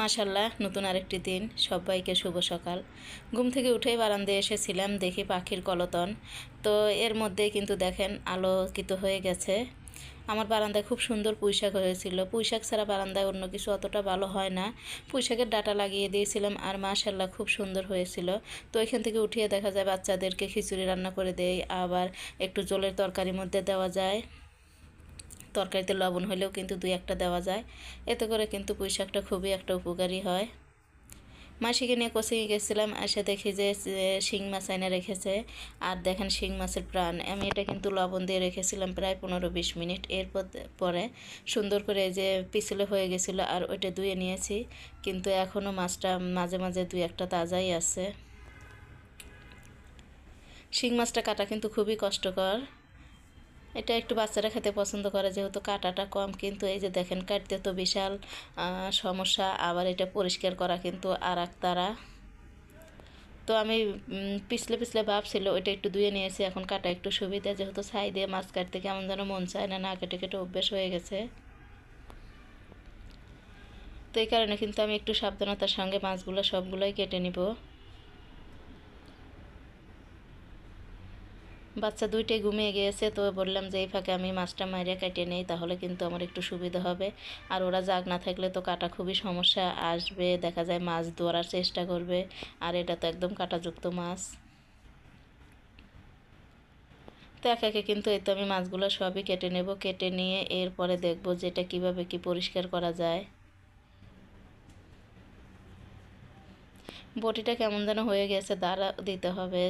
মাশাল্লাহ, নতুন আরেকটি দিন। সবাইকে শুভ সকাল। ঘুম থেকে উঠেই বারান্দায় এসেছিলাম, দেখি পাখির কলতন তো এর মধ্যে কিন্তু দেখেন আলোকিত হয়ে গেছে। আমার বারান্দায় খুব সুন্দর পুঁইশাক হয়েছিল। পুঁইশাক ছাড়া বারান্দায় অন্য কিছু অতটা ভালো হয় না। পুঁইশাকের ডাটা লাগিয়ে দিয়েছিলাম আর মাশাল্লাহ খুব সুন্দর হয়েছিল। তো এখান থেকে উঠিয়ে দেখা যায় বাচ্চাদেরকে খিচুড়ি রান্না করে দেয় আবার একটু জলের তরকারির মধ্যে দেওয়া যায়। তরকারিতে লবণ হলেও কিন্তু দুই একটা দেওয়া যায়। এতে করে কিন্তু পুঁই শাকটা খুবই একটা উপকারী হয়। মাসিকে নিয়ে কোচিংয়ে গেছিলাম, এসে দেখি যে শিং মাছ এনে রেখেছে। আর দেখেন শিং মাছের প্রাণ। আমি এটা কিন্তু লবণ দিয়ে রেখেছিলাম প্রায় পনেরো বিশ মিনিট। এরপর পরে সুন্দর করে যে পিছলে হয়ে গেছিল আর ওইটা ধুয়ে নিয়েছি। কিন্তু এখনও মাছটা মাঝে মাঝে দুই একটা তাজাই আছে। শিং মাছটা কাটা কিন্তু খুবই কষ্টকর। এটা একটু বাচ্চারা খেতে পছন্দ করে, যেহেতু কাটাটা কম, কিন্তু এই যে দেখেন কাটতে তো বিশাল সমস্যা। আবার এটা পরিষ্কার করা কিন্তু আর তারা তো আমি পিছলে পিছলে ভাবছিল ওইটা একটু ধুয়ে নিয়েছি, এখন কাটা একটু সুবিধা, যেহেতু ছাই দিয়ে মাছ কাটতে কেমন যেন মন চায় না না কেটে কেটে অভ্যেস হয়ে গেছে। তো এই কারণে কিন্তু আমি একটু সাবধানতার সঙ্গে মাছগুলো সবগুলোই কেটে নিব। বাচ্চা দুইটাই ঘুমিয়ে গিয়েছে, তো বললাম যে, এই ফাঁকে আমি মাছটা মারিয়া কাটিয়ে নেই, তাহলে কিন্তু আমার একটু সুবিধা হবে। আর ওরা জাগ না থাকলে তো কাটা খুবই সমস্যা, আসবে, দেখা যায় মাছ ধরার চেষ্টা করবে, আর এটা তো একদম কাটাযুক্ত মাছ। তো একে একে কিন্তু এই তো আমি মাছগুলো সবই কেটে নেব, কেটে নিয়ে এরপরে দেখব যে এটা কীভাবে কি পরিষ্কার করা যায়। বটিটা কেমন যেন হয়ে গেছে দাঁড় দিতে হবে,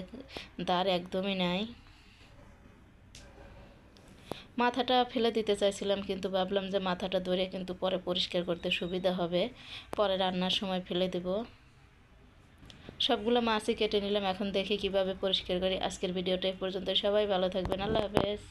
দাঁড় একদমই নাই। মাথাটা ফেলে দিতে চাইছিলাম, কিন্তু ভাবলাম যে মাথাটা ধরে কিন্তু পরে পরিষ্কার করতে সুবিধা হবে। পরে রান্নার সময় ফেলে দেব। সবগুলো মাছই কেটে নিলাম। এখন দেখি কীভাবে পরিষ্কার করি। আজকের ভিডিওটা পর্যন্ত সবাই ভালো থাকবেন। আল্লাহ হাফেজ।